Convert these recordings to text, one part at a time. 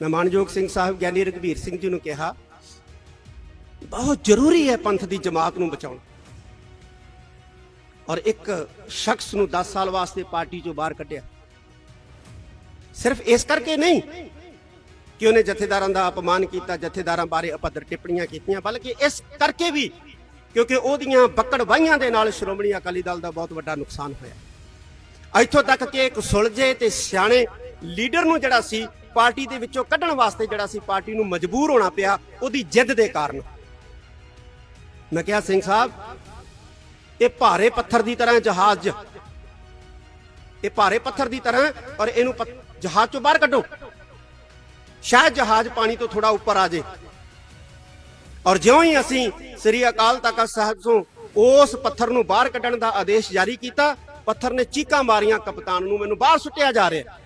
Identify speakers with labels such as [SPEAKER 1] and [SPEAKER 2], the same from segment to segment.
[SPEAKER 1] ਮੈਂ ਮਾਨਯੋਗ ਸਿੰਘ ਸਾਹਿਬ, ਗਿਆਨੀ ਰਘਬੀਰ ਸਿੰਘ ਜੀ ਨੂੰ ਕਿਹਾ, ਬਹੁਤ ਜ਼ਰੂਰੀ ਹੈ ਪੰਥ ਦੀ ਜਮਾਤ ਨੂੰ ਬਚਾਉਣਾ। ਔਰ ਇੱਕ ਸ਼ਖਸ ਨੂੰ 10 ਸਾਲ ਵਾਸਤੇ ਪਾਰਟੀ ਚੋਂ ਬਾਹਰ ਕੱਢਿਆ। ਸਿਰਫ ਇਸ ਕਰਕੇ ਨਹੀਂ ਕਿ ਉਹਨੇ ਜਥੇਦਾਰਾਂ ਦਾ ਅਪਮਾਨ ਕੀਤਾ, ਜਥੇਦਾਰਾਂ ਬਾਰੇ ਅਪਦਰ ਟਿੱਪਣੀਆਂ ਕੀਤੀਆਂ, ਬਲਕਿ ਇਸ ਕਰਕੇ ਵੀ ਕਿਉਂਕਿ ਉਹਦੀਆਂ ਬੱਕੜ ਵਾਹੀਆਂ ਦੇ ਨਾਲ ਸ਼੍ਰੋਮਣੀ ਅਕਾਲੀ ਦਲ ਦਾ ਬਹੁਤ ਵੱਡਾ ਨੁਕਸਾਨ ਹੋਇਆ। ਇੱਥੋਂ ਤੱਕ ਕਿ ਇੱਕ ਸੁਲਝੇ ਤੇ ਸਿਆਣੇ ਲੀਡਰ ਨੂੰ ਜਿਹੜਾ ਸੀ, ਪਾਰਟੀ ਦੇ ਵਿੱਚੋਂ ਕੱਢਣ ਵਾਸਤੇ ਜਿਹੜਾ ਸੀ, ਪਾਰਟੀ ਨੂੰ ਮਜਬੂਰ ਹੋਣਾ ਪਿਆ ਉਹਦੀ ਜਿੱਦ ਦੇ ਕਾਰਨ। ਮੈਂ ਕਿਹਾ, ਸਿੰਘ ਸਾਹਿਬ, ਇਹ ਭਾਰੇ ਪੱਥਰ ਦੀ ਤਰ੍ਹਾਂ ਜਹਾਜ਼, ਇਹ ਭਾਰੇ ਪੱਥਰ ਦੀ ਤਰ੍ਹਾਂ ਔਰ ਇਹਨੂੰ ਜਹਾਜ਼ ਚੋਂ ਬਾਹਰ ਕੱਢੋ। ਸ਼ਾਇਦ ਜਹਾਜ਼ ਪਾਣੀ ਤੋਂ ਥੋੜਾ ਉੱਪਰ ਆ ਜੇ। ਔਰ ਜਿਉਂ ਹੀ ਅਸੀਂ ਸ੍ਰੀ ਅਕਾਲ ਤਖਤ ਸਾਹਿਬ ਤੋਂ ਉਸ ਪੱਥਰ ਨੂੰ ਬਾਹਰ ਕੱਢਣ ਦਾ ਆਦੇਸ਼ ਜਾਰੀ ਕੀਤਾ, ਪੱਥਰ ਨੇ ਚੀਕਾਂ ਮਾਰੀਆਂ ਕਪਤਾਨ ਨੂੰ, ਮੈਨੂੰ ਬਾਹਰ ਸੁੱਟਿਆ ਜਾ ਰਿਹਾ।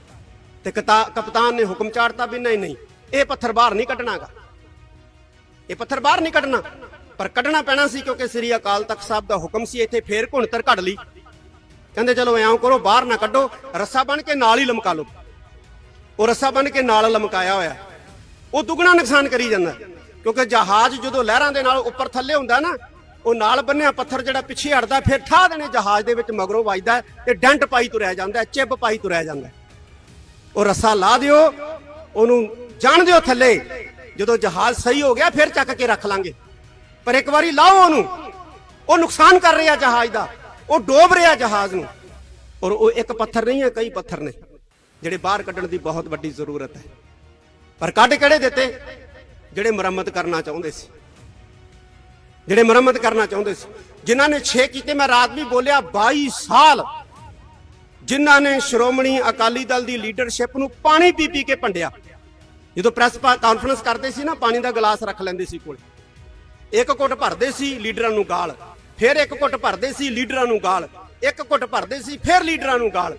[SPEAKER 1] ਤੇ ਕਤਾ- ਕਪਤਾਨ ਨੇ ਹੁਕਮ ਚਾੜਤਾ ਵੀ ਨਹੀਂ ਨਹੀਂ, ਇਹ ਪੱਥਰ ਬਾਹਰ ਨਹੀਂ ਕੱਢਣਾਗਾ। ਇਹ ਪੱਥਰ ਬਾਹਰ ਨਹੀਂ ਕੱਢਣਾ। ਪਰ ਕੱਢਣਾ ਪੈਣਾ ਸੀ ਕਿਉਂਕਿ ਸ੍ਰੀ ਅਕਾਲ ਤਖਤ ਸਾਹਿਬ ਦਾ ਹੁਕਮ ਸੀ ਇੱਥੇ ਫੇਰ ਘੁਣਤਰ ਕੱਢ ਲਈ। ਕਹਿੰਦੇ ਚਲੋ ਐਂ ਕਰੋ, ਬਾਹਰ ਨਾ ਕੱਢੋ, ਰੱਸਾ ਬਣ ਕੇ ਨਾਲ ਹੀ ਲਮਕਾ ਲਓ। ਉਹ ਰੱਸਾ ਬਣ ਕੇ ਨਾਲ ਲਮਕਾਇਆ ਹੋਇਆ। ਉਹ ਦੁੱਗਣਾ ਨੁਕਸਾਨ ਕਰੀ ਜਾਂਦਾ। ਕਿਉਂਕਿ ਜਹਾਜ਼ ਜਦੋਂ ਲਹਿਰਾਂ ਦੇ ਨਾਲ ਉੱਪਰ ਥੱਲੇ ਹੁੰਦਾ ਨਾ, ਉਹ ਨਾਲ ਬੰਨਿਆ ਪੱਥਰ ਜਿਹੜਾ ਪਿੱਛੇ ਹਟਦਾ, ਫਿਰ ਠਾ ਦੇਣੇ ਜਹਾਜ਼ ਦੇ ਵਿੱਚ ਮਗਰੋਂ ਵੱਜਦਾ ਤੇ ਡੈਂਟ ਪਾਈ ਤੁਰਿਆ ਜਾਂਦਾ ਚਿੱਬ ਪਾਈ ਤੁਰਿਆ ਜਾਂਦਾ ਉਹ ਰੱਸਾ ਲਾ ਦਿਓ, ਉਹਨੂੰ ਜਾਣ ਦਿਓ ਥੱਲੇ। ਜਦੋਂ ਜਹਾਜ਼ ਸਹੀ ਹੋ ਗਿਆ, ਫਿਰ ਚੱਕ ਕੇ ਰੱਖ ਲਾਂਗੇ। ਪਰ ਇੱਕ ਵਾਰੀ ਲਾਓ ਉਹਨੂੰ। ਉਹ ਨੁਕਸਾਨ ਕਰ ਰਿਹਾ ਜਹਾਜ਼ ਦਾ। ਉਹ ਡੋਬ ਰਿਹਾ ਜਹਾਜ਼ ਨੂੰ। ਔਰ ਉਹ ਇੱਕ ਪੱਥਰ ਨਹੀਂ ਹੈ, ਕਈ ਪੱਥਰ ਨੇ। ਜਿਹੜੇ ਬਾਹਰ ਕੱਢਣ ਦੀ ਬਹੁਤ ਵੱਡੀ ਜ਼ਰੂਰਤ ਹੈ। ਪਰ ਕੱਢ ਕਿਹੜੇ ਦਿੱਤੇ? ਜਿਹੜੇ ਮੁਰੰਮਤ ਕਰਨਾ ਚਾਹੁੰਦੇ ਸੀ। ਜਿਹੜੇ ਮੁਰੰਮਤ ਕਰਨਾ ਚਾਹੁੰਦੇ ਸੀ। ਜਿਨ੍ਹਾਂ ਨੇ 6 ਕੀਤੇ, ਮੈਂ ਰਾਤ ਵੀ ਬੋਲਿਆ 22 ਸਾਲ ਜਿਨ੍ਹਾਂ ਨੇ ਸ਼੍ਰੋਮਣੀ ਅਕਾਲੀ ਦਲ ਦੀ ਲੀਡਰਸ਼ਿਪ ਨੂੰ ਪਾਣੀ ਪੀ ਪੀ ਕੇ ਭੰਡਿਆ। ਜਦੋਂ ਪ੍ਰੈਸ ਕਾਨਫਰੰਸ ਕਰਦੇ ਸੀ ਨਾ, ਪਾਣੀ ਦਾ ਗਲਾਸ ਰੱਖ ਲੈਂਦੇ ਸੀ ਕੋਲ। ਇੱਕ ਘੁੱਟ ਭਰਦੇ ਸੀ ਲੀਡਰਾਂ ਨੂੰ ਗਾਲ, ਫਿਰ ਇੱਕ ਘੁੱਟ ਭਰਦੇ ਸੀ ਲੀਡਰਾਂ ਨੂੰ ਗਾਲ, ਇੱਕ ਘੁੱਟ ਭਰਦੇ ਸੀ ਫਿਰ ਲੀਡਰਾਂ ਨੂੰ ਗਾਲ।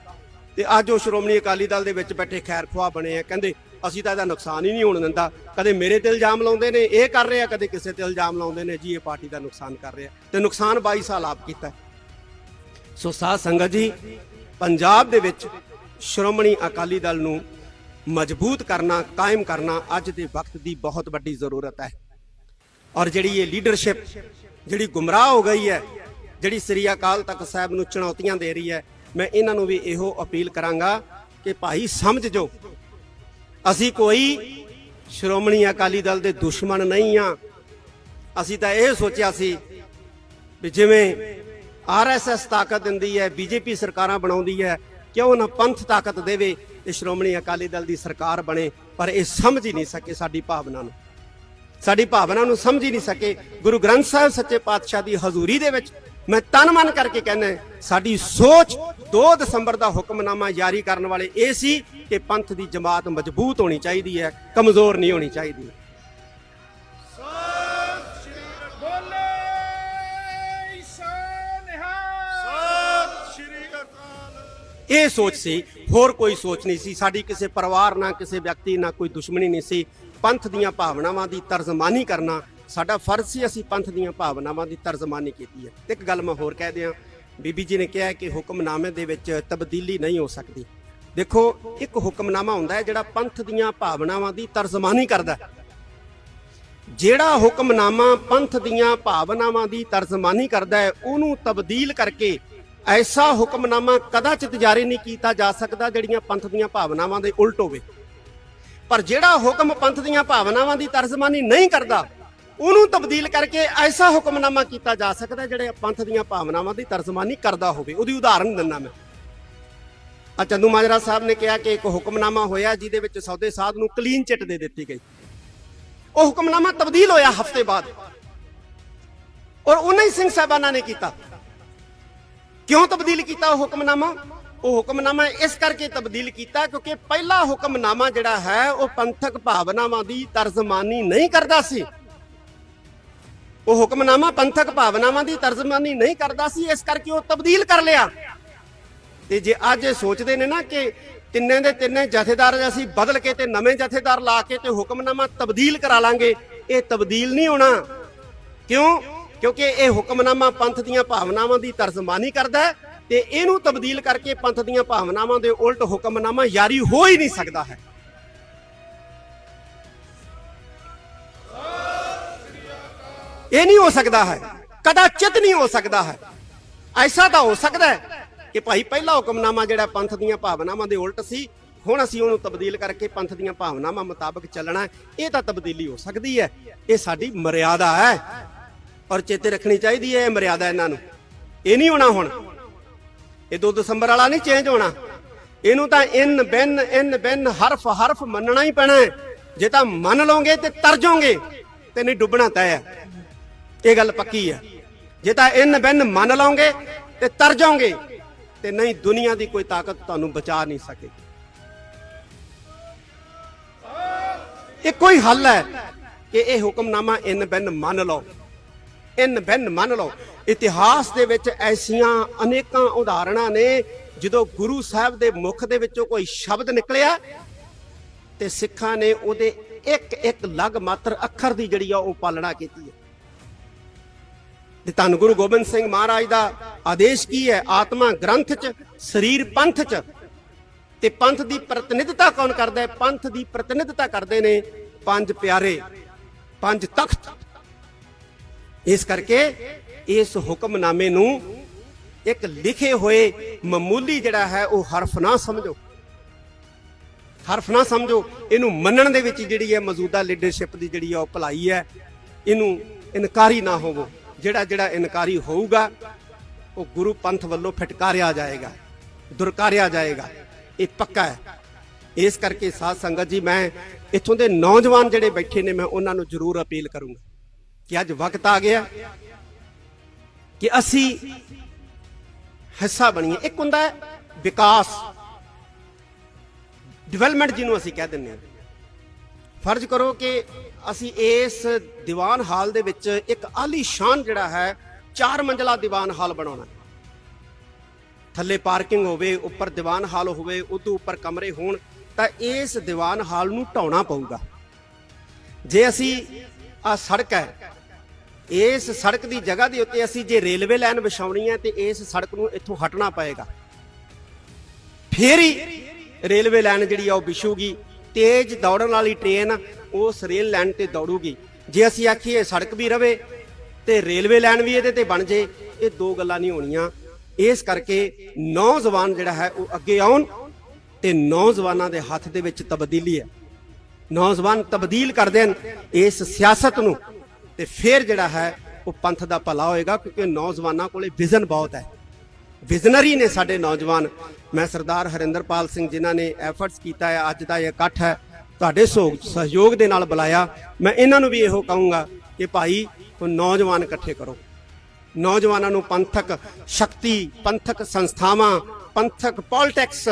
[SPEAKER 1] ਤੇ ਅੱਜ ਉਹ ਸ਼੍ਰੋਮਣੀ ਅਕਾਲੀ ਦਲ ਦੇ ਵਿੱਚ ਬੈਠੇ ਖੈਰ ਖੁਆ ਬਣੇ ਆ, ਕਹਿੰਦੇ ਅਸੀਂ ਤਾਂ ਇਹਦਾ ਨੁਕਸਾਨ ਹੀ ਨਹੀਂ ਹੋਣ ਦਿੰਦਾ। ਕਦੇ ਮੇਰੇ ਤੇ ਇਲਜ਼ਾਮ ਲਾਉਂਦੇ ਨੇ, ਇਹ ਕਰ ਰਹੇ ਆ ਕਦੇ ਕਿਸੇ ਤੇ ਇਲਜ਼ਾਮ ਲਾਉਂਦੇ ਨੇ, ਜੀ ਇਹ ਪਾਰਟੀ ਦਾ ਨੁਕਸਾਨ ਕਰ ਰਿਹਾ। ਤੇ ਨੁਕਸਾਨ 22 ਸਾਲ ਆਪ ਕੀਤਾ। ਸੋ ਸਾਧ ਸੰਗਤ ਜੀ ਪੰਜਾਬ ਦੇ ਵਿੱਚ ਸ਼੍ਰੋਮਣੀ ਅਕਾਲੀ ਦਲ ਨੂੰ ਮਜ਼ਬੂਤ ਕਰਨਾ, ਕਾਇਮ ਕਰਨਾ ਅੱਜ ਦੇ ਵਕਤ ਦੀ ਬਹੁਤ ਵੱਡੀ ਜ਼ਰੂਰਤ ਹੈ। ਔਰ ਜਿਹੜੀ ਇਹ ਲੀਡਰਸ਼ਿਪ ਜਿਹੜੀ ਗੁੰਮਰਾਹ ਹੋ ਗਈ ਹੈ, ਜਿਹੜੀ ਸ੍ਰੀ ਅਕਾਲ ਤਖਤ ਸਾਹਿਬ ਨੂੰ ਚੁਣੌਤੀਆਂ ਦੇ ਰਹੀ ਹੈ, ਮੈਂ ਇਹਨਾਂ ਨੂੰ ਵੀ ਇਹੋ ਅਪੀਲ ਕਰਾਂਗਾ ਕਿ ਭਾਈ ਸਮਝ ਜੋ, ਅਸੀਂ ਕੋਈ ਸ਼੍ਰੋਮਣੀ ਅਕਾਲੀ ਦਲ ਦੇ ਦੁਸ਼ਮਣ ਨਹੀਂ ਆ ਅਸੀਂ ਤਾਂ ਇਹ ਸੋਚਿਆ ਸੀ ਵੀ ਜਿਵੇਂ ਆਰਐਸਐਸ ਤਾਕਤ ਦਿੰਦੀ ਹੈ, ਬੀਜੇਪੀ ਸਰਕਾਰਾਂ ਬਣਾਉਂਦੀ ਹੈ। ਕਿਉਂ ਨਾ ਪੰਥ ਤਾਕਤ ਦੇਵੇ ਤੇ ਸ਼੍ਰੋਮਣੀ ਅਕਾਲੀ ਦਲ ਦੀ ਸਰਕਾਰ ਬਣੇ, ਪਰ ਇਹ ਸਮਝ ਹੀ ਨਹੀਂ ਸਕੇ ਸਾਡੀ ਭਾਵਨਾ ਨੂੰ। ਸਾਡੀ ਭਾਵਨਾ ਨੂੰ ਸਮਝ ਹੀ ਨਹੀਂ ਸਕੇ। ਗੁਰੂ ਗ੍ਰੰਥ ਸਾਹਿਬ ਸੱਚੇ ਪਾਤਸ਼ਾਹ ਦੀ ਹਜ਼ੂਰੀ ਦੇ ਵਿੱਚ ਮੈਂ ਤਨ ਮਨ ਕਰਕੇ ਕਹਿੰਦਾ ਸਾਡੀ ਸੋਚ 2 ਦਸੰਬਰ ਦਾ ਹੁਕਮਨਾਮਾ ਜਾਰੀ ਕਰਨ ਵਾਲੇ ਇਹ ਸੀ ਕਿ ਪੰਥ ਦੀ ਜਮਾਤ ਮਜ਼ਬੂਤ ਹੋਣੀ ਚਾਹੀਦੀ ਹੈ, ਕਮਜ਼ੋਰ ਨਹੀਂ ਹੋਣੀ ਚਾਹੀਦੀ। ਇਹ ਸੋਚ ਸੀ, ਹੋਰ ਕੋਈ ਸੋਚ ਨਹੀਂ ਸੀ। ਸਾਡੀ ਕਿਸੇ ਪਰਿਵਾਰ ਨਾਲ, ਕਿਸੇ ਵਿਅਕਤੀ ਨਾਲ ਕੋਈ ਦੁਸ਼ਮਣੀ ਨਹੀਂ ਸੀ। ਪੰਥ ਦੀਆਂ ਭਾਵਨਾਵਾਂ ਦੀ ਤਰਜਮਾਨੀ ਕਰਨਾ, ਸਾਡਾ ਫਰਜ਼ ਸੀ। ਅਸੀਂ ਪੰਥ ਦੀਆਂ ਭਾਵਨਾਵਾਂ ਦੀ ਤਰਜਮਾਨੀ ਕੀਤੀ ਹੈ। ਤੇ ਇੱਕ ਗੱਲ ਮੈਂ ਹੋਰ ਕਹਿ ਦਿਆਂ। ਬੀਬੀ ਜੀ ਨੇ ਕਿਹਾ ਕਿ ਹੁਕਮਨਾਮੇ ਦੇ ਵਿੱਚ ਤਬਦੀਲੀ ਨਹੀਂ ਹੋ ਸਕਦੀ। ਦੇਖੋ, ਇੱਕ ਹੁਕਮਨਾਮਾ ਹੁੰਦਾ ਹੈ ਜਿਹੜਾ ਪੰਥ ਦੀਆਂ ਭਾਵਨਾਵਾਂ ਦੀ ਤਰਜਮਾਨੀ ਕਰਦਾ ਜਿਹੜਾ ਹੁਕਮਨਾਮਾ ਪੰਥ ਦੀਆਂ ਭਾਵਨਾਵਾਂ ਦੀ ਤਰਜਮਾਨੀ ਕਰਦਾ ਹੈ, ਉਹਨੂੰ ਤਬਦੀਲ ਕਰਕੇ ਐਸਾ ਹੁਕਮਨਾਮਾ ਕਦਾਚਿਤ ਜਾਰੀ ਨਹੀਂ ਕੀਤਾ ਜਾ ਸਕਦਾ ਜਿਹੜੀਆਂ ਪੰਥ ਦੀਆਂ ਭਾਵਨਾਵਾਂ ਦੇ ਉਲਟ ਹੋਵੇ। ਪਰ ਜਿਹੜਾ ਹੁਕਮ ਪੰਥ ਦੀਆਂ ਭਾਵਨਾਵਾਂ ਦੀ ਤਰਜਮਾਨੀ ਨਹੀਂ ਕਰਦਾ, ਉਹਨੂੰ ਤਬਦੀਲ ਕਰਕੇ ਐਸਾ ਹੁਕਮਨਾਮਾ ਕੀਤਾ ਜਾ ਸਕਦਾ ਜਿਹੜੇ ਪੰਥ ਦੀਆਂ ਭਾਵਨਾਵਾਂ ਦੀ ਤਰਜਮਾਨੀ ਕਰਦਾ ਹੋਵੇ। ਉਹਦੀ ਉਦਾਹਰਨ ਦਿੰਦਾ ਮੈਂ। ਆ ਚੰਦੂ ਮਾਜਰਾ ਸਾਹਿਬ ਨੇ ਕਿਹਾ ਕਿ ਇੱਕ ਹੁਕਮਨਾਮਾ ਹੋਇਆ ਜਿਹਦੇ ਵਿੱਚ ਸੌਦੇ ਸਾਧ ਨੂੰ ਕਲੀਨ ਚਿੱਟ ਦੇ ਦਿੱਤੀ ਗਈ। ਉਹ ਹੁਕਮਨਾਮਾ ਤਬਦੀਲ ਹੋਇਆ ਹਫ਼ਤੇ ਬਾਅਦ। ਔਰ ਉਹਨਾਂ ਹੀ ਸਿੰਘ ਸਾਹਿਬਾਨਾਂ ਨੇ ਕੀਤਾ। ਕਿਉਂ ਤਬਦੀਲ ਕੀਤਾ ਉਹ ਹੁਕਮਨਾਮਾ? ਉਹ ਹੁਕਮਨਾਮਾ ਇਸ ਕਰਕੇ ਤਬਦੀਲ ਕੀਤਾ ਕਿਉਂਕਿ ਪਹਿਲਾ ਹੁਕਮਨਾਮਾ ਜਿਹੜਾ ਹੈ, ਉਹ ਪੰਥਕ ਭਾਵਨਾਵਾਂ ਦੀ ਤਰਜਮਾਨੀ ਨਹੀਂ ਕਰਦਾ ਸੀ। ਉਹ ਹੁਕਮਨਾਮਾ ਪੰਥਕ ਭਾਵਨਾਵਾਂ ਦੀ ਤਰਜਮਾਨੀ ਨਹੀਂ ਕਰਦਾ ਸੀ, ਇਸ ਕਰਕੇ ਉਹ ਤਬਦੀਲ ਕਰ ਲਿਆ। ਤੇ ਜੇ ਅੱਜ ਇਹ ਸੋਚਦੇ ਨੇ ਨਾ ਕਿ ਤਿੰਨੇ ਦੇ ਤਿੰਨੇ ਜਥੇਦਾਰ ਅਸੀਂ ਬਦਲ ਕੇ ਤੇ ਨਵੇਂ ਜਥੇਦਾਰ ਲਾ ਕੇ ਤੇ ਹੁਕਮਨਾਮਾ ਤਬਦੀਲ ਕਰਾ ਲਾਂਗੇ, ਇਹ ਤਬਦੀਲ ਨਹੀਂ ਹੋਣਾ। ਕਿਉਂ? ਕਿਉਂਕਿ ਇਹ ਹੁਕਮਨਾਮਾ ਪੰਥ ਦੀਆਂ ਭਾਵਨਾਵਾਂ ਦੀ ਤਰਜਮਾਨੀ ਕਰਦਾ ਤੇ ਇਹਨੂੰ ਤਬਦੀਲ ਕਰਕੇ ਪੰਥ ਦੀਆਂ ਭਾਵਨਾਵਾਂ ਦੇ ਉਲਟ ਹੁਕਮਨਾਮਾ ਯਾਰੀ ਹੋ ਹੀ ਨਹੀਂ ਸਕਦਾ ਹੈ। ਇਹ ਨਹੀਂ ਹੋ ਸਕਦਾ ਹੈ। ਕਦਾਚਿਤ ਨਹੀਂ ਹੋ ਸਕਦਾ ਹੈ। ਐਸਾ ਤਾਂ ਹੋ ਸਕਦਾ ਹੈ ਕਿ ਭਾਈ ਪਹਿਲਾ ਹੁਕਮਨਾਮਾ ਜਿਹੜਾ ਪੰਥ ਦੀਆਂ ਭਾਵਨਾਵਾਂ ਦੇ ਉਲਟ ਸੀ, ਹੁਣ ਅਸੀਂ ਉਹਨੂੰ ਤਬਦੀਲ ਕਰਕੇ ਪੰਥ ਦੀਆਂ ਭਾਵਨਾਵਾਂ ਮੁਤਾਬਕ ਚੱਲਣਾ ਇਹ ਤਾਂ ਤਬਦੀਲੀ ਹੋ ਸਕਦੀ ਹੈ। ਇਹ ਸਾਡੀ ਮਰਿਆਦਾ ਹੈ। ਔਰ ਚੇਤੇ ਰੱਖਣੀ ਚਾਹੀਦੀ ਹੈ ਇਹ ਮਰਿਆਦਾ ਇਹਨਾਂ ਨੂੰ। ਇਹ ਨਹੀਂ ਹੋਣਾ ਹੁਣ। ਇਹ 2 ਦਸੰਬਰ ਵਾਲਾ ਨਹੀਂ ਚੇਂਜ ਹੋਣਾ। ਇਹਨੂੰ ਤਾਂ ਇਨ, ਬਿਨ ਇਨ, ਬਿਨ, ਹਰਫ ਹਰਫ ਮੰਨਣਾ ਹੀ ਪੈਣਾ ਹੈ। ਜੇ ਤਾਂ ਮੰਨ ਲਓਗੇ ਤੇ ਤਰਜੋਗੇ ਤੇ ਨਹੀਂ ਡੁੱਬਣਾ ਤੈਅ ਹੈ ਇਹ ਗੱਲ ਪੱਕੀ ਹੈ। ਜੇ ਤਾਂ ਇਨ, ਬਿਨ ਮੰਨ ਲਓਗੇ ਤੇ ਤਰਜੋਗੇ ਤੇ ਨਹੀਂ ਦੁਨੀਆ ਦੀ ਕੋਈ ਤਾਕਤ ਤੁਹਾਨੂੰ ਬਚਾ ਨਹੀਂ ਸਕੇਗੀ ਇੱਕੋ ਹੀ ਹੱਲ ਹੈ ਕਿ ਇਹ ਹੁਕਮਨਾਮਾ ਇਨ, ਬਿਨ ਮੰਨ ਲਓ। ਇਨ ਬਿੰਨ ਮੰਨ ਲਓ। ਇਤਿਹਾਸ ਦੇ ਵਿੱਚ ਐਸੀਆਂ ਅਨੇਕਾਂ ਉਦਾਹਰਣਾਂ ਨੇ, ਜਦੋਂ ਗੁਰੂ ਸਾਹਿਬ ਦੇ ਮੁਖ ਦੇ ਵਿੱਚੋਂ ਕੋਈ ਸ਼ਬਦ ਨਿਕਲਿਆ ਤੇ ਸਿੱਖਾਂ ਨੇ ਉਹਦੇ ਇੱਕ ਇੱਕ ਲਗ ਮਾਤਰ ਅੱਖਰ ਦੀ ਜਿਹੜੀ ਆ ਉਹ ਪਾਲਣਾ ਕੀਤੀ ਹੈ। ਤੇ ਧੰਨ ਗੁਰੂ ਗੋਬਿੰਦ ਸਿੰਘ ਮਹਾਰਾਜ ਦਾ ਆਦੇਸ਼ ਕੀ ਹੈ? ਆਤਮਾ ਗ੍ਰੰਥ ਚ, ਸਰੀਰ ਪੰਥ ਚ। ਤੇ ਪੰਥ ਦੀ ਪ੍ਰਤੀਨਿਧਤਾ ਕੌਣ ਕਰਦਾ ਹੈ? ਪੰਥ ਦੀ ਪ੍ਰਤੀਨਿਧਤਾ ਕਰਦੇ ਨੇ ਪੰਜ ਪਿਆਰੇ, ਪੰਜ ਤਖਤ। ਇਸ ਕਰਕੇ ਇਸ ਹੁਕਮਨਾਮੇ ਨੂੰ ਇੱਕ ਲਿਖੇ ਹੋਏ ਮਾਮੂਲੀ ਜਿਹੜਾ ਹੈ ਉਹ ਹਰਫ ਨਾ ਸਮਝੋ। ਹਰਫ ਨਾ ਸਮਝੋ। ਇਹਨੂੰ ਮੰਨਣ ਦੇ ਵਿੱਚ ਜਿਹੜੀ ਹੈ ਮੌਜੂਦਾ ਲੀਡਰਸ਼ਿਪ ਦੀ ਜਿਹੜੀ ਹੈ ਉਹ ਭਲਾਈ ਹੈ। ਇਹਨੂੰ ਇਨਕਾਰੀ ਨਾ ਹੋਵੋ। ਜਿਹੜਾ ਜਿਹੜਾ ਇਨਕਾਰੀ ਹੋਊਗਾ, ਉਹ ਗੁਰੂ ਪੰਥ ਵੱਲੋਂ ਫਟਕਾਰਿਆ ਜਾਏਗਾ, ਦੁਰਕਾਰਿਆ ਜਾਏਗਾ। ਇਹ ਪੱਕਾ ਹੈ। ਇਸ ਕਰਕੇ ਸਾਧ ਸੰਗਤ ਜੀ, ਮੈਂ ਇੱਥੋਂ ਦੇ ਨੌਜਵਾਨ ਜਿਹੜੇ ਬੈਠੇ ਨੇ, ਮੈਂ ਉਹਨਾਂ ਨੂੰ ਜ਼ਰੂਰ ਅਪੀਲ ਕਰੂੰਗਾ। ਕਿ ਅੱਜ ਵਕਤ ਆ ਗਿਆ ਕਿ ਅਸੀਂ ਹਿੱਸਾ ਬਣੀਏ। ਇੱਕ ਹੁੰਦਾ ਹੈ ਵਿਕਾਸ। ਡਿਵੈਲਪਮੈਂਟ ਜਿਹਨੂੰ ਅਸੀਂ ਕਹਿ ਦਿੰਦੇ ਹਾਂ। ਫਰਜ਼ ਕਰੋ ਕਿ ਅਸੀਂ ਇਸ ਦੀਵਾਨ ਹਾਲ ਦੇ ਵਿੱਚ ਇੱਕ ਆਲੀਸ਼ਾਨ ਜਿਹੜਾ ਹੈ, ਚਾਰ ਮੰਜ਼ਲਾ ਦੀਵਾਨ ਹਾਲ ਬਣਾਉਣਾ ਥੱਲੇ ਪਾਰਕਿੰਗ ਹੋਵੇ, ਉੱਪਰ ਦੀਵਾਨ ਹਾਲ ਹੋਵੇ ਉਦੋਂ ਉੱਪਰ ਕਮਰੇ ਹੋਣ, ਤਾਂ ਇਸ ਦੀਵਾਨ ਹਾਲ ਨੂੰ ਢਾਉਣਾ ਪਊਗਾ। ਜੇ ਅਸੀਂ ਆ ਸੜਕ ਹੈ ਇਸ ਸੜਕ ਦੀ ਜਗ੍ਹਾ ਦੇ ਉੱਤੇ ਅਸੀਂ ਜੇ ਰੇਲਵੇ ਲਾਈਨ ਵਿਛਾਉਣੀ ਹੈ ਤੇ ਇਸ ਸੜਕ ਨੂੰ ਇੱਥੋਂ ਹਟਣਾ ਪਏਗਾ। ਫੇਰ ਹੀ ਰੇਲਵੇ ਲਾਈਨ ਜਿਹੜੀ ਆ ਉਹ ਵਿਛੂਗੀ, ਤੇਜ਼ ਦੌੜਨ ਵਾਲੀ ਟ੍ਰੇਨ ਉਸ ਰੇਲ ਲਾਈਨ ਤੇ ਦੌੜੂਗੀ। ਜੇ ਅਸੀਂ ਆਖੀਏ ਸੜਕ ਵੀ ਰਵੇ ਤੇ ਰੇਲਵੇ ਲਾਈਨ ਵੀ ਇਹਦੇ ਤੇ ਬਣ ਜੇ, ਇਹ ਦੋ ਗੱਲਾਂ ਨਹੀਂ ਹੋਣੀਆਂ। ਇਸ ਕਰਕੇ ਨੌਜਵਾਨ ਜਿਹੜਾ ਹੈ ਉਹ ਅੱਗੇ ਆਉਣ ਤੇ ਨੌਜਵਾਨਾਂ ਦੇ ਹੱਥ ਦੇ ਵਿੱਚ ਤਬਦੀਲੀ ਹੈ। ਨੌਜਵਾਨ ਤਬਦੀਲ ਕਰਦੇ ਹਨ ਇਸ ਸਿਆਸਤ ਨੂੰ। ਤੇ ਫਿਰ ਜਿਹੜਾ ਹੈ, ਉਹ ਪੰਥ ਦਾ ਭਲਾ ਹੋਏਗਾ ਕਿਉਂਕਿ ਨੌਜਵਾਨਾਂ ਕੋਲੇ ਵਿਜ਼ਨ ਬਹੁਤ ਹੈ। ਵਿਜ਼ਨਰੀ ਨੇ ਸਾਡੇ ਨੌਜਵਾਨ। ਮੈਂ ਸਰਦਾਰ ਹਰਿੰਦਰਪਾਲ ਸਿੰਘ ਜਿਨ੍ਹਾਂ ਨੇ ਐਫਰਟਸ ਕੀਤਾ ਹੈ, ਅੱਜ ਦਾ ਇਹ ਇਕੱਠ ਹੈ। ਤੁਹਾਡੇ ਸਹਿਯੋਗ ਸਹਿਯੋਗ ਦੇ ਨਾਲ ਬੁਲਾਇਆ। ਮੈਂ ਇਹਨਾਂ ਨੂੰ ਵੀ ਇਹੋ ਕਹੂੰਗਾ ਕਿ ਭਾਈ, ਉਹ ਨੌਜਵਾਨ ਇਕੱਠੇ ਕਰੋ। ਨੌਜਵਾਨਾਂ ਨੂੰ ਪੰਥਕ ਸ਼ਕਤੀ, ਪੰਥਕ ਸੰਸਥਾਵਾਂ, ਪੰਥਕ ਪੋਲਿਟਿਕਸ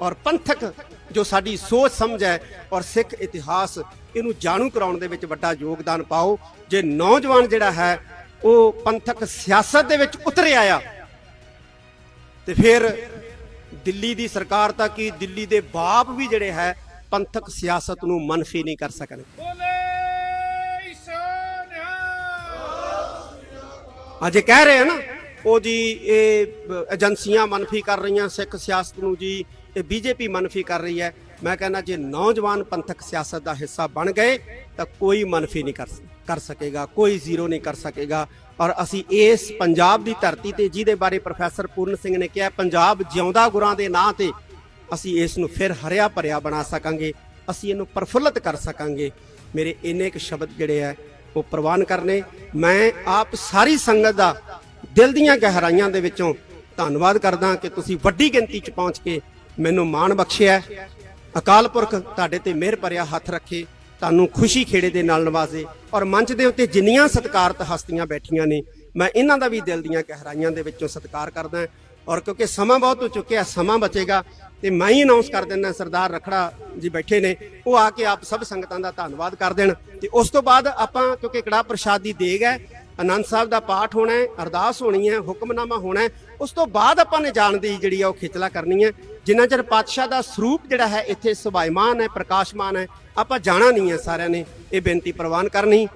[SPEAKER 1] ਔਰ ਪੰਥਕ ਜੋ ਸਾਡੀ ਸੋਚ ਸਮਝ ਹੈ ਔਰ ਸਿੱਖ ਇਤਿਹਾਸ ਇਹਨੂੰ ਜਾਣੂ ਕਰਾਉਣ ਦੇ ਵਿੱਚ ਵੱਡਾ ਯੋਗਦਾਨ ਪਾਓ। ਜੇ ਨੌਜਵਾਨ ਜਿਹੜਾ ਹੈ ਉਹ ਪੰਥਕ ਸਿਆਸਤ ਦੇ ਵਿੱਚ ਉਤਰ ਆਇਆ ਤੇ ਫਿਰ ਦਿੱਲੀ ਦੀ ਸਰਕਾਰ ਤਾਂ ਕੀ ਦਿੱਲੀ ਦੇ ਬਾਪ ਵੀ ਜਿਹੜੇ ਹੈ ਪੰਥਕ ਸਿਆਸਤ ਨੂੰ ਮਨਫੀ ਨਹੀਂ ਕਰ ਸਕਣਗੇ ਅੱਜ ਕਹਿ ਰਹੇ ਆ ਨਾ ਉਹ ਜੀ ਇਹ ਏਜੰਸੀਆਂ ਮਨਫੀ ਕਰ ਰਹੀਆਂ, ਸਿੱਖ ਸਿਆਸਤ ਨੂੰ ਜੀ, ਇਹ ਬੀਜੇਪੀ ਮਨਫੀ ਕਰ ਰਹੀ ਹੈ। ਮੈਂ ਕਹਿੰਦਾ ਜੇ ਨੌਜਵਾਨ ਪੰਥਕ ਸਿਆਸਤ ਦਾ ਹਿੱਸਾ ਬਣ ਗਏ, ਤਾਂ ਕੋਈ ਮਨਫੀ ਨਹੀਂ ਕਰ ਕਰ ਸਕੇਗਾ, ਕੋਈ ਜ਼ੀਰੋ ਨਹੀਂ ਕਰ ਸਕੇਗਾ। ਔਰ ਅਸੀਂ ਇਸ ਪੰਜਾਬ ਦੀ ਧਰਤੀ ਤੇ, ਜਿਹਦੇ ਬਾਰੇ ਪ੍ਰੋਫੈਸਰ ਪੂਰਨ ਸਿੰਘ ਨੇ ਕਿਹਾ, ਪੰਜਾਬ ਜਿਉਂਦਾ ਗੁਰਾਂ ਦੇ ਨਾਂ ਤੇ ਅਸੀਂ ਇਸ ਨੂੰ ਫਿਰ ਹਰਿਆ ਭਰਿਆ ਬਣਾ ਸਕਾਂਗੇ, ਅਸੀਂ ਇਹਨੂੰ ਪ੍ਰਫੁੱਲਤ ਕਰ ਸਕਾਂਗੇ। ਮੇਰੇ ਇੰਨੇ ਕੁ ਸ਼ਬਦ ਜਿਹੜੇ ਆ ਉਹ ਪ੍ਰਵਾਨ ਕਰਨੇ। ਮੈਂ ਆਪ ਸਾਰੀ ਸੰਗਤ ਦਾ ਦਿਲ ਦੀਆਂ ਗਹਿਰਾਈਆਂ ਦੇ ਵਿੱਚੋਂ ਧੰਨਵਾਦ ਕਰਦਾ ਕਿ ਤੁਸੀਂ ਵੱਡੀ ਗਿਣਤੀ 'ਚ ਪਹੁੰਚ ਕੇ ਮੈਨੂੰ ਮਾਣ ਬਖਸ਼ਿਆ ਅਕਾਲ ਪੁਰਖ ਤੁਹਾਡੇ ਤੇ ਮਿਹਰ ਭਰਿਆ ਹੱਥ ਰੱਖੇ, ਤੁਹਾਨੂੰ ਖੁਸ਼ੀ ਖੇੜੇ ਦੇ ਨਾਲ ਨਵਾਜ਼ੇ ਔਰ ਮੰਚ ਦੇ ਉੱਤੇ ਜਿੰਨੀਆਂ ਸਤਿਕਾਰਤ ਹਸਤੀਆਂ ਬੈਠੀਆਂ ਨੇ, ਮੈਂ ਇਹਨਾਂ ਦਾ ਵੀ ਦਿਲ ਦੀਆਂ ਗਹਿਰਾਈਆਂ ਦੇ ਵਿੱਚੋਂ ਸਤਿਕਾਰ ਕਰਦਾ ਔਰ ਕਿਉਂਕਿ ਸਮਾਂ ਬਹੁਤ ਹੋ ਚੁੱਕਿਆ, ਸਮਾਂ ਬਚੇਗਾ ਤੇ ਮੈਂ ਹੀ ਅਨਾਉਂਸ ਕਰ ਦਿੰਦਾ, ਸਰਦਾਰ ਰਖੜਾ ਜੀ ਬੈਠੇ ਨੇ, ਉਹ ਆ ਕੇ ਆਪ ਸਭ ਸੰਗਤਾਂ ਦਾ ਧੰਨਵਾਦ ਕਰ ਦੇਣ ਤੇ ਉਸ ਤੋਂ ਬਾਅਦ ਆਪਾਂ ਕਿਉਂਕਿ ਕੜਾ ਪ੍ਰਸ਼ਾਦ ਦੀ ਦੇਗ ਹੈ ਆਨੰਦ ਸਾਹਿਬ ਦਾ ਪਾਠ ਹੋਣਾ ਹੈ, ਅਰਦਾਸ ਹੋਣੀ ਹੈ, ਹੁਕਮਨਾਮਾ ਹੋਣਾ ਹੈ, ਉਸ ਤੋਂ ਬਾਅਦ ਆਪਾਂ ਨੇ ਜਾਣ ਦੀ ਜਿਹੜੀ ਆ ਉਹ ਖਿਚਲਾ ਕਰਨੀ ਹੈ। ਜਿੰਨਾ ਚਿਰ ਪਾਤਸ਼ਾਹ ਦਾ ਸਰੂਪ ਜਿਹੜਾ ਹੈ ਇੱਥੇ ਸੁਭਾਇਮਾਨ ਹੈ, ਪ੍ਰਕਾਸ਼ਮਾਨ ਹੈ, ਆਪਾਂ ਜਾਣਾ ਨਹੀਂ ਹੈ ਸਾਰਿਆਂ ਨੇ ਇਹ ਬੇਨਤੀ ਪ੍ਰਵਾਨ ਕਰਨੀ।